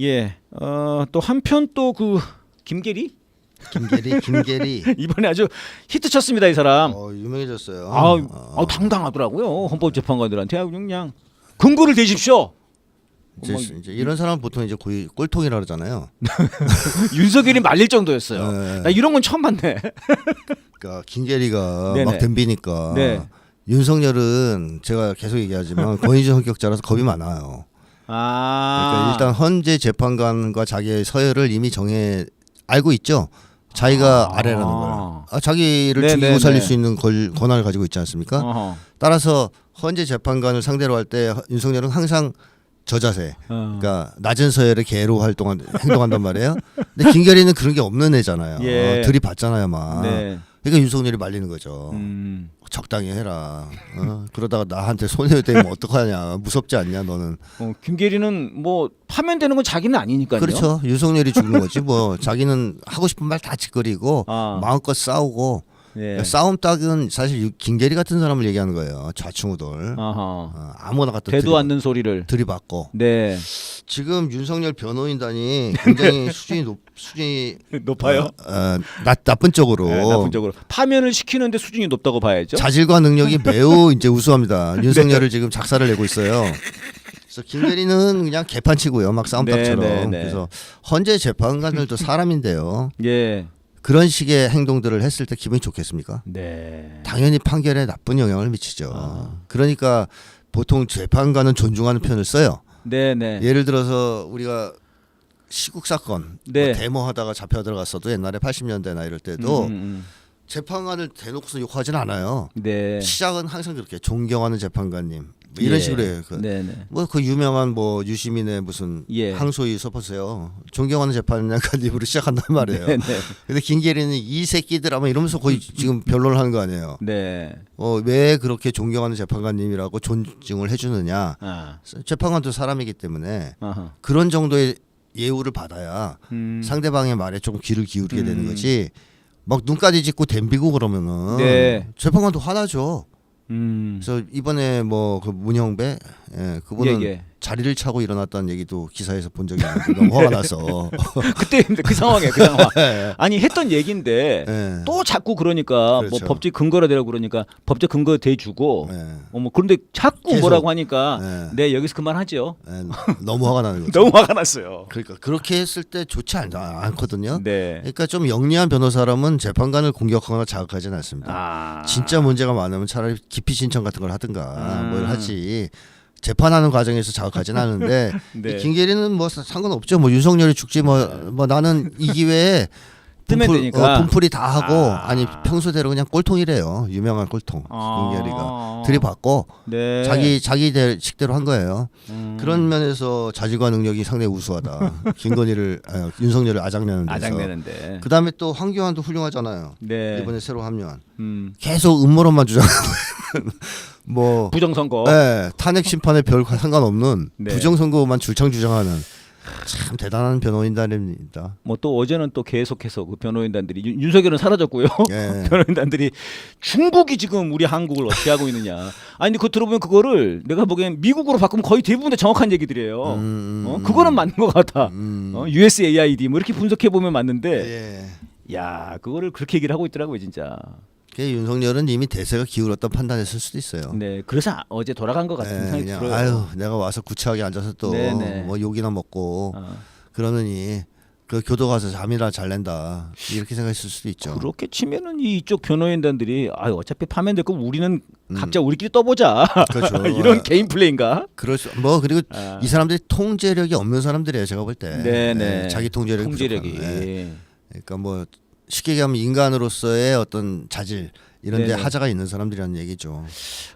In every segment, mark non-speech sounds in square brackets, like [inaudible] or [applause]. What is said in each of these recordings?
예. 어, 또 한편 또 그 김계리 김계리, 김계리. [laughs] 이번에 아주 히트 쳤습니다 이 사람. 어, 유명해졌어요. 아, 어. 아, 당당하더라고요 헌법재판관들한테 아주 그냥 근거를 대십시오. 이제, 뭐- 이제 이런 사람 은 보통 이제 거의 꼴통이라 그러잖아요. [laughs] 윤석열이 말릴 정도였어요. 네. 나 이런 건 처음 봤네. 그러니까 김계리가 네네. 막 덤비니까 네. 윤석열은 제가 계속 얘기하지만 권위주의 [laughs] 성격자라서 겁이 많아요. 아, 그러니까 일단 헌재 재판관과 자기의 서열을 이미 정해 알고 있죠. 자기가 아. 아. 래라는 걸. 아, 자기를 네네네. 죽이고 살릴 수 있는 걸 권한을 가지고 있지 않습니까? 어허. 따라서 헌재 재판관을 상대로 할 때 윤석열은 항상 저자세, 어. 그러니까 낮은 서열의 개로 활동한 행동한단 말이에요. 근데 김결이는 그런 게 없는 애잖아요. [laughs] 예. 어, 들이받잖아요, 막. 네. 그러니까 윤석열이 말리는 거죠. 음. 적당히 해라. 어? 그러다가 나한테 손해되면 어떡하냐. 무섭지 않냐, 너는. 어, 김계리는 뭐 파면되는 건 자기는 아니니까요. 그렇죠. 윤석열이 죽는 거지. 뭐 자기는 하고 싶은 말 다 짓거리고 아. 마음껏 싸우고 예. 싸움 딱은 사실 유- 김계리 같은 사람을 얘기하는 거예요. 좌충우돌. 어, 아무나 갖다 대도 않는 소리를. 들이받고 네. 지금 윤석열 변호인단이 굉장히 [laughs] 수준이 높 수준이 높아요. 어, 어, 나, 나쁜 쪽으로 네, 나쁜 쪽으로 파면을 시키는데 수준이 높다고 봐야죠. 자질과 능력이 [laughs] 매우 이제 우수합니다. 윤석열을 지금 작사를 내고 있어요. 그래서 김대리는 그냥 개판치고요, 막 싸움닭처럼. 네, 네, 네. 그래서 헌재 재판관들도 [laughs] 사람인데요. 예. 그런 식의 행동들을 했을 때 기분이 좋겠습니까? 네. 당연히 판결에 나쁜 영향을 미치죠. 아. 그러니까 보통 재판관은 존중하는 표현을 써요. 네, 네. 예를 들어서 우리가 시국 사건 네. 뭐 데모하다가 잡혀 들어갔어도 옛날에 80년대나 이럴 때도 음, 음, 재판관을 대놓고서 욕하진 않아요. 음. 네. 시작은 항상 그렇게 존경하는 재판관님 뭐 이런 예. 식으로 해요. 그, 네, 네. 뭐 그 유명한 뭐 유시민의 무슨 예. 항소위 써보세요. 존경하는 재판관님으로 [laughs] 시작한단 말이에요. 네, 네. 근데 김계리는 이 새끼들 아마 이러면서 거의 지금 변론을 하는 거 아니에요. 네. 어, 왜 그렇게 존경하는 재판관님이라고 존중을 해주느냐. 아. 재판관도 사람이기 때문에 아하. 그런 정도의 예우를 받아야 음. 상대방의 말에 조금 귀를 기울이게 되는 음. 거지. 막 눈까지 짚고 댐비고 그러면은 네. 재판관도 화나죠. 음. 그래서 이번에 뭐 그 문형배 예, 그분은 예, 예. 자리를 차고 일어났다는 얘기도 기사에서 본 적이 있는데 너무 화가 나서 [laughs] 그때 그 상황에 그 상황. [laughs] 아니 했던 얘기인데 예. 또 자꾸 그러니까 뭐 그렇죠. 법적 근거라 대라고 그러니까 법적 근거 대주고 예. 어머 그런데 자꾸 계속. 뭐라고 하니까 예. 네 여기서 그만하죠. 예, 너무 화가 나는 거죠. [laughs] 너무 화가 났어요. 그러니까 그렇게 했을 때 좋지 않, 않거든요. 네. 그러니까 좀 영리한 변호사라면 재판관을 공격하거나 자극하지는 않습니다. 아. 진짜 문제가 많으면 차라리 기피 신청 같은 걸 하든가 음. 뭘 하지. 재판하는 과정에서 자극하지는 않은데 [laughs] 네. 이 김계리는 뭐 사- 상관없죠. 뭐 윤석열이 죽지 뭐, 뭐 나는 이 기회에 뜨면 분풀, 되니까. 어, 분풀이 다 하고 아. 아. 니 평소대로 그냥 꼴통이래요. 유명한 꼴통 아. 김계리가 들이받고 네. 자기 자기 대- 식대로 한 거예요. 음. 그런 면에서 자질과 능력이 상당히 우수하다. [laughs] 김건희를 아, 윤석열을 아작내는 데서. 아장되는데. 그다음에 또 황교안도 훌륭하잖아요. 네. 이번에 새로 합류한. 음. 계속 음모론만 주장하고 [laughs] 뭐 부정선거. 네, 탄핵 심판에 별 [laughs] 상관없는 네. 부정선거만 줄창 주장하는 참 대단한 변호인단입니다. 뭐 또 어제는 또 계속해서 그 변호인단들이 윤, 윤석열은 사라졌고요. 예. [laughs] 변호인단들이 중국이 지금 우리 한국을 어떻게 하고 있느냐. 아니 근데 그거 들어보면 그거를 내가 보기엔 미국으로 바꾸면 거의 대부분 다 정확한 얘기들이에요. 음, 어? 그거는 맞는 것 같아. 음. 어? USAID 뭐 이렇게 분석해 보면 맞는데, 예. 야 그거를 그렇게 얘기를 하고 있더라고요 진짜. 그 윤석열은 이미 대세가 기울었다 판단했을 수도 있어요. 네, 그래서 아- 어제 돌아간 것 같은 예, 생각이 그냥 들어요. 아유 내가 와서 구차하게 앉아서 또 네, 네. 뭐 욕이나 먹고 어. 그러느니 그 교도 가서 잠이나 잘 낸다 이렇게 생각했을 수도 있죠. 그렇게 치면은 이쪽 변호인단들이 아 어차피 파면될 거 우리는 음. 각자 우리끼리 떠보자 그렇죠. [laughs] 이런 개인 플레이인가? 그럴 수, 뭐 그리고 아. 이 사람들이 통제력이 없는 사람들이에요. 제가 볼 때. 네네. 예, 자기 통제력이 통제력이. 예. 그러니까 뭐 쉽게 얘기하면 인간으로서의 어떤 자질 이런 데 네네. 하자가 있는 사람들이라는 얘기죠.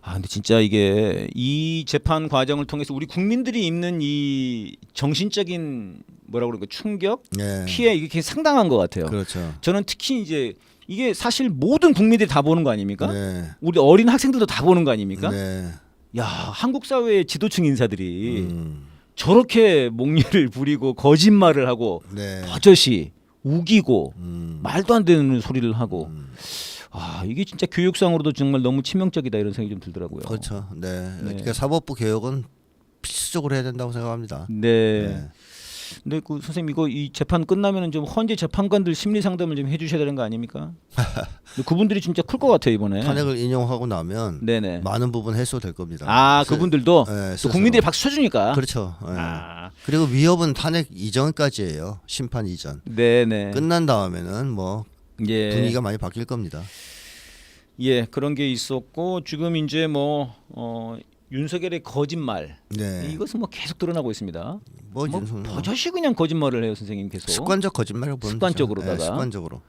아 근데 진짜 이게 이 재판 과정을 통해서 우리 국민들이 입는 이 정신적인 뭐라 그럴까 충격, 예. 피해 이게 상당한 것 같아요. 그렇죠. 저는 특히 이제 이게 사실 모든 국민들이 다 보는 거 아닙니까? 네. 우리 어린 학생들도 다 보는 거 아닙니까? 네. 야 한국 사회의 지도층 인사들이 음. 저렇게 목리를 부리고 거짓말을 하고 네. 버젓이 우기고 음. 말도 안 되는 소리를 하고 음. 아 이게 진짜 교육상으로도 정말 너무 치명적이다 이런 생각이 좀 들더라고요. 그렇죠. 네. 네. 그러니까 사법부 개혁은 필수적으로 해야 된다고 생각합니다. 네. 네. 근데 그 선생님 이거 이 재판 끝나면은 좀 헌재 재판관들 심리 상담을 좀 해주셔야 되는 거 아닙니까? [laughs] 근데 그분들이 진짜 클 것 같아요 이번에. 탄핵을 인용하고 나면 네네. 많은 부분 해소될 겁니다. 아 그분들도 네, 또. 국민들이 박수 쳐주니까. 그렇죠. 예. 아 그리고 위협은 탄핵 이전까지예요. 심판 이전. 네네. 끝난 다음에는 뭐 예. 분위기가 많이 바뀔 겁니다. 예 그런 게 있었고 지금 이제 뭐 어, 윤석열의 거짓말 네. 이것은 뭐 계속 드러나고 있습니다. 뭐, 뭐 윤석열- 버젓이 그냥 거짓말을 해요 선생님 계속. 습관적 거짓말을 보는. 습관적으로다가. 네, 습관적으로.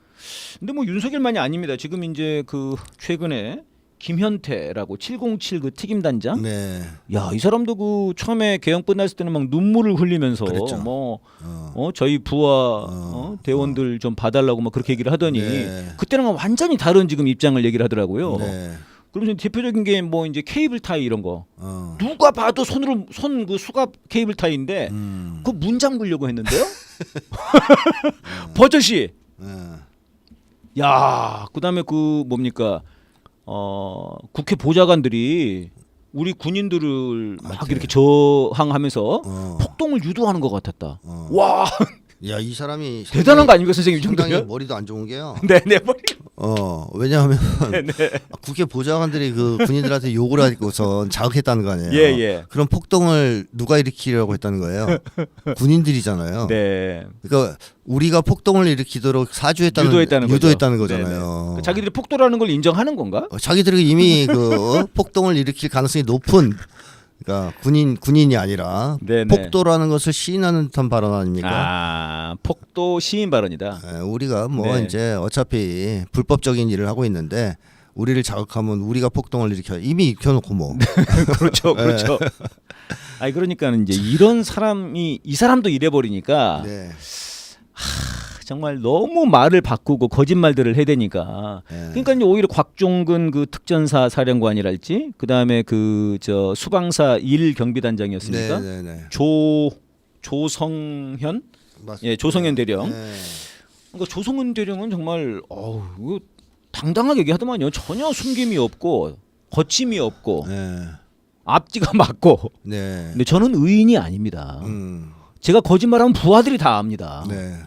근데 뭐 윤석열만이 아닙니다. 지금 이제 그 최근에 김현태라고 707그 특임 단장. 네. 야 이 사람도 그 처음에 개혁 끝났을 때는 막 눈물을 흘리면서 그랬죠. 뭐 어. 어, 저희 부하 어, 대원들 좀 봐달라고 막 그렇게 얘기를 하더니 네. 그때는 완전히 다른 지금 입장을 얘기를 하더라고요. 네. 그러면 대표적인 게 뭐 이제 케이블 타이 이런 거 어. 누가 봐도 손으로 손 그 수갑 케이블 타이인데 음. 그문 잠그려고 했는데요. [laughs] [laughs] 버젓이 예. 야, 그다음에 그 뭡니까? 어, 국회 보좌관들이 우리 군인들을 막 맞지. 이렇게 저항하면서 어. 폭동을 유도하는 것 같았다. 어. 와, 야, 이 사람이 대단한 거 아닙니까, 선생님 이 상당히 정도면? 머리도 안 좋은 게요. [laughs] 네, 네, 머리. 어, 왜냐하면 [laughs] 네, 국회 보좌관들이 그 군인들한테 욕을 하고서 자극했다는 거 아니에요. 예, 예. 그런 폭동을 누가 일으키려고 했다는 거예요. [laughs] 군인들이잖아요. 네. 그러니까 우리가 폭동을 일으키도록 사주했다는 유도했다는. 유도했다는 네, 거잖아요. 그 자기들이 폭도라는 걸 인정하는 건가? 어, 자기들이 이미 [laughs] 그 어, 폭동을 일으킬 가능성이 높은 그러니까 군인 군인이 아니라 네, 네. 폭도라는 것을 시인하는 듯한 발언 아닙니까? 아, 폭도 시인 발언이다. 에, 우리가 뭐 네. 이제 어차피 불법적인 일을 하고 있는데 우리를 자극하면 우리가 폭동을 일으켜 이미 익혀놓고 뭐 [laughs] 그렇죠, 그렇죠. 아니 그러니까는 이제 이런 사람이 이 사람도 이래 버리니까 네. 정말 너무 말을 바꾸고 거짓말들을 해대니까 네. 그러니까 이제 오히려 곽종근 그 특전사 사령관이랄지 그다음에 그 저 수방사 1 경비단장이었습니까? 네, 네, 네. 조 조성현 맞습니다. 예 조성현 대령 네. 그러니까 조성현 대령은 정말 어우 당당하게 얘기하더만요 전혀 숨김이 없고 거침이 없고 네. 앞뒤가 맞고 네. 근데 저는 의인이 아닙니다 음. 제가 거짓말하면 부하들이 다 압니다 네.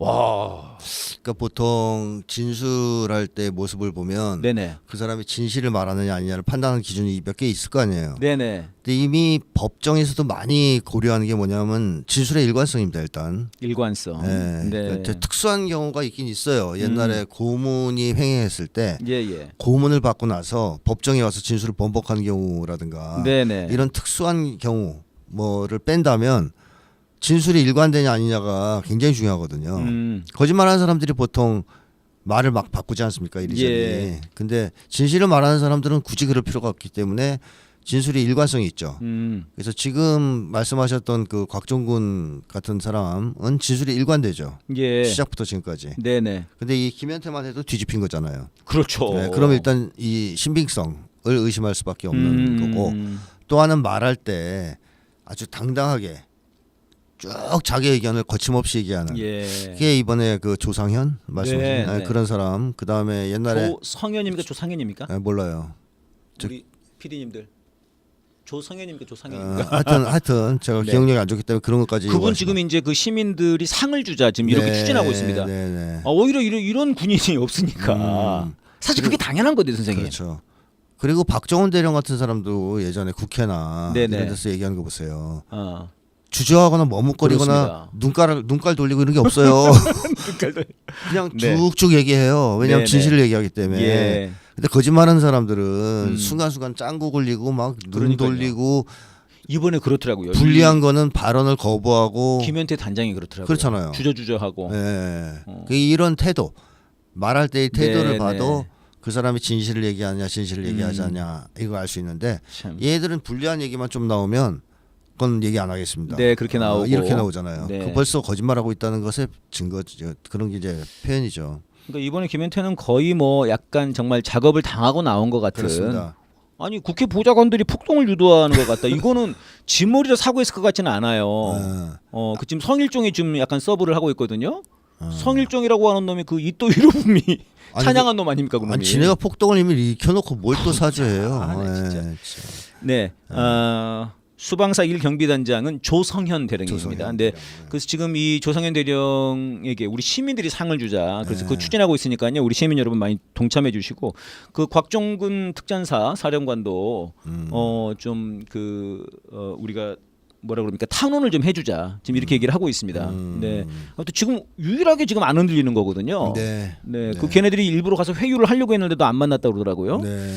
와 그러니까 보통 진술할 때 모습을 보면 네네 그 사람이 진실을 말하느냐 아니냐를 판단하는 기준이 몇 개 있을 거 아니에요. 네네 근데 이미 법정에서도 많이 고려하는 게 뭐냐면 진술의 일관성입니다. 일단. 일관성 네. 네. 그러니까 특수한 경우가 있긴 있어요. 옛날에 고문이 횡행했을 때 예예 고문을 받고 나서 법정에 와서 진술을 번복하는 경우라든가 네네 이런 특수한 경우 뭐를 뺀다면 진술이 일관되냐 아니냐가 굉장히 중요하거든요. 음, 거짓말하는 사람들이 보통 말을 막 바꾸지 않습니까 이리저리. 예. 근데 진실을 말하는 사람들은 굳이 그럴 필요가 없기 때문에 진술이 일관성이 있죠. 음, 그래서 지금 말씀하셨던 그 곽종군 같은 사람은 진술이 일관되죠. 예 시작부터 지금까지. 네네 근데 이 김현태만 해도 뒤집힌 거잖아요. 그렇죠 네, 그럼 일단 이 신빙성을 의심할 수밖에 없는 음, 거고 또 하나는 말할 때 아주 당당하게 쭉 자기 의견을 거침없이 얘기하는 예 그게 이번에 그 조상현 말씀하신 네, 아, 네. 그런 사람 그 다음에 옛날에 조성현입니까 조상현입니까 아, 몰라요. 저- 우리 PD님들 조성현입니까 어, 조상현입니까 하여튼 하여튼 제가 [laughs] 네. 기억력이 안 좋기 때문에 그런 것까지 그분. 지금 이제 그 시민들이 상을 주자 지금 이렇게 네, 추진하고 있습니다 네, 네. 아, 오히려 이런, 이런 군인이 [laughs] 없으니까 음. 사실 그게 당연한 건데 선생님 그렇죠. 그리고 박정훈 대령 같은 사람도 예전에 국회나 네네. 이런 데서 얘기하는 거 보세요. 어. 주저하거나 머뭇거리거나 그렇습니다. 눈깔 눈깔 돌리고 이런 게 없어요. [laughs] 그냥 네. 쭉쭉 얘기해요. 왜냐하면 네 네. 진실을 얘기하기 때문에. 예. 근데 거짓말하는 사람들은 음. 순간순간 짱구 굴리고 막 눈 그러니까요. 돌리고 이번에 그렇더라고요. 불리한 거는 발언을 거부하고 이 김현태 단장이 그렇더라고요. 그렇잖아요. 주저주저하고. 예. 어. 그 이런 태도 말할 때의 태도를 네, 봐도 네. 그 사람이 진실을 얘기하냐 진실을 얘기하지 음. 않냐 이거 알 수 있는데 참. 얘들은 불리한 얘기만 좀 나오면 그 건 얘기 안 하겠습니다. 네, 그렇게 어, 나오고. 이렇게 나오잖아요. 네. 그 벌써 거짓말하고 있다는 것의 증거 그런 게 이제 표현이죠. 그러니까 이번에 김현태는 거의 뭐 약간 정말 작업을 당하고 나온 것 같은. 그렇습니다. 아니 국회 보좌관들이 폭동을 유도하는 것 같다. 이거는 지머리로 사고했을 것 같지는 않아요. 어. 어, 그 지금 성일종이 지금 약간 서브를 하고 있거든요. 어. 성일종이라고 하는 놈이 그 이또 아니, [laughs] 찬양한 놈 아닙니까 그 놈이? 아니 지네가 폭동을 이미 익혀놓고 뭘 또 사주해요. [laughs] 아, 나 진짜. 예, 참. 네. 어, 수방사 1 경비단장은 조성현 대령입니다. 조성현 근데 대령, 네. 그래서 지금 이 조성현 대령에게 우리 시민들이 상을 주자. 그래서 네. 그 추진하고 있으니까요. 우리 시민 여러분 많이 동참해 주시고 그 곽종근 특전사 사령관도 음. 어좀그 어, 우리가 뭐라 그럽니까 탄원을 좀 해주자 지금 이렇게 얘기를 하고 있습니다. 음. 네. 아무튼 지금 유일하게 지금 안 흔들리는 거거든요. 네. 네, 그 걔네들이 일부러 가서 회유를 하려고 했는데도 안 만났다 고 그러더라고요. 네.